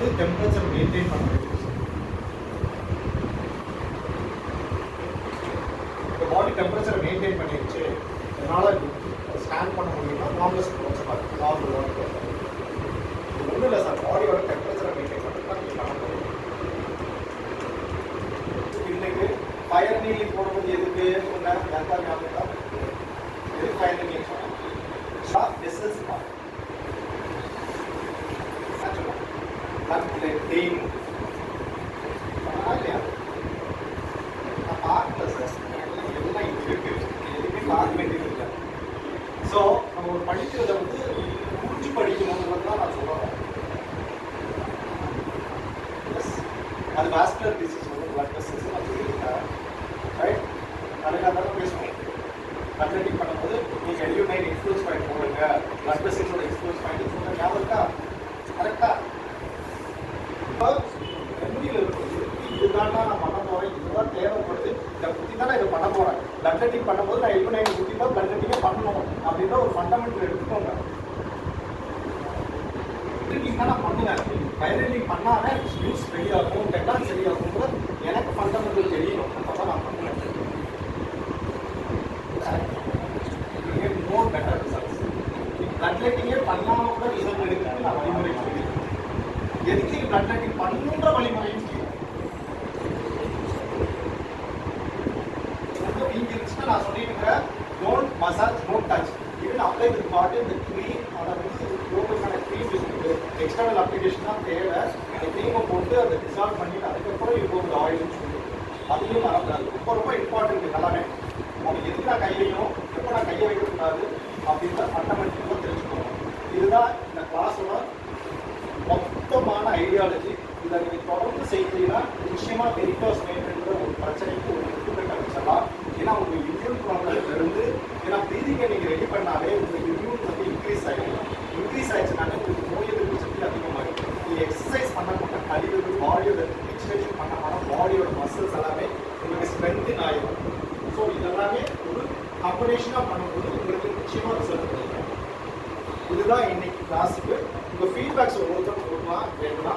வந்து temperature maintain பண்ணுறது இப்போ பாடி டெம்பரேச்சரை மெயின்டைன் பண்ணிடுச்சு. அதனால் ஸ்கேன் பண்ண முடியும்னா நார்மல் வச்சு பாருங்க நார்மல் வாட்டர் ஒன்றும் இல்லை சார் பாடியோட டெம்பரேச்சரை மெயின்டைன் பண்ணுறது நீங்கள் பண்ண முடியும் இன்னைக்கு ஃபயர் நீலி போடும்போது எதுக்கு சொன்னேன் யாருக்கா ஞாபகம் எதுக்கு ஃபயர் நீலி சொன்னேன் எஸ்எஸ் வெசல்ஸ் டெய்ன் இல்லையா நான் பார்க்கல சார் எல்லாம் இங்க இருக்கு எதுவுமே பார்க்க வேண்டியது இல்லை ஸோ நம்ம ஒரு படிக்கிறத வந்து புரிஞ்சு படிக்கணும்ன்றது தான் நான் சொல்லுவேன் Yes. அது வாஸ்குலர் டிசீஸ் வந்து பிளட் வெசல்ஸ் நான் சொல்லியிருக்கேன் ரைட் அதுக்காக தான் பேசுவோம் அத்லட்டிக் பண்ணும்போது நீங்கள் எல்யூ நைன் எக்ஸ்போஸ் பாயிண்ட் போடுங்க பிளட் வெசல்ஸோட எக்ஸ்போஸ் பாயிண்ட் சொல்லுங்க ஞாபகம் இருக்கா கரெக்டா இப்போ மெமரியில் இருக்கும் இதுதான் நான் பண்ண போறேன் இதுதான் தேவைப்படுது. இதை புத்தி தான் நான் இதை பண்ண போறேன். பிளட் அட்டிங் பண்ணும்போது நான் எல்யூ நைன் குத்தி தான் பிளட் அட்டிங்கே பண்ணணும் அப்படின்ற ஒரு ஃபண்டமெண்டல் எடுத்துக்கோங்க. தான் நான் பண்ணுவேன் வைரலிங் பண்ணாம நியூஸ் சரியாகும் டெக்னாலஜி சரியாகும் கூட எனக்கு ஃபண்டமெண்டல் தெரியணும் அப்போ தான் நான் பண்ணுவேன். மோர் பெட்டர் ரிசல்ட்ஸ் பிளட் லைட்டிங்கே பண்ணாம கூட ரிசல்ட் எடுக்கிறது நான் வழிமுறை எதுக்கு பிளட் லைட்டிங் பண்ணுன்ற வழிமுறையும் சொல்லியிருக்கேன் ரொம்ப நான் சொல்லியிருக்கேன் don't massage don't touch even apply with body இந்த க்ரீம் அதை வந்து லோக்கல்கான க்ரீம் இருக்குது எக்ஸ்டர்னல் அப்ளிகேஷன் தான் தேவை. அந்த க்ரீமை போட்டு அதை டிசால்வ் பண்ணிட்டு அதுக்கப்புறம் இது போகுது ஆயில்னு சொல்லி அதையும் மறந்துடாது ரொம்ப ரொம்ப இம்பார்ட்டன்ட் எல்லாமே. நம்ம எதுக்கு நான் கை வைக்கணும்? எப்போ நான் கையை வைக்கக்கூடாது அப்படின்ற ஃபண்டமெண்டலாக தெரிஞ்சுக்கணும். இதுதான் இந்த கிளாஸோட மொத்தமான ஐடியாலஜி இதை நீங்கள் தொடர்ந்து செய்தீங்கன்னா நிச்சயமாக வெரிகாஸ் மெயின்ன்ற ஒரு ஏன்னா நீங்கள் ரெடி பண்ணாலே உங்களுக்கு இம்யூன் வந்து இன்க்ரீஸ் ஆகிடும் இன்க்ரீஸ் ஆயிடுச்சுனாலே உங்களுக்கு நோய் எதிர்ப்பு சக்தி அதிகமாகும். நீங்கள் எக்ஸசைஸ் பண்ண பண்ண கழிவுகள் பாடியோட எக்ஸசைஸ் பண்ண பண்ண பாடியோட மசில்ஸ் எல்லாமே உங்களுக்கு ஸ்ட்ரென்த்தின் ஆகிடும் ஸோ இதெல்லாமே ஒரு காம்பினேஷனாக பண்ணும்போது உங்களுக்கு நிச்சயமாக ரிசல்ட் கிடைக்கும். இதுதான் இன்னைக்கு கிளாஸுக்கு உங்கள் ஃபீட்பேக்ஸ் ஒவ்வொருத்தரும் கொடுக்கலாம். வேணும்னா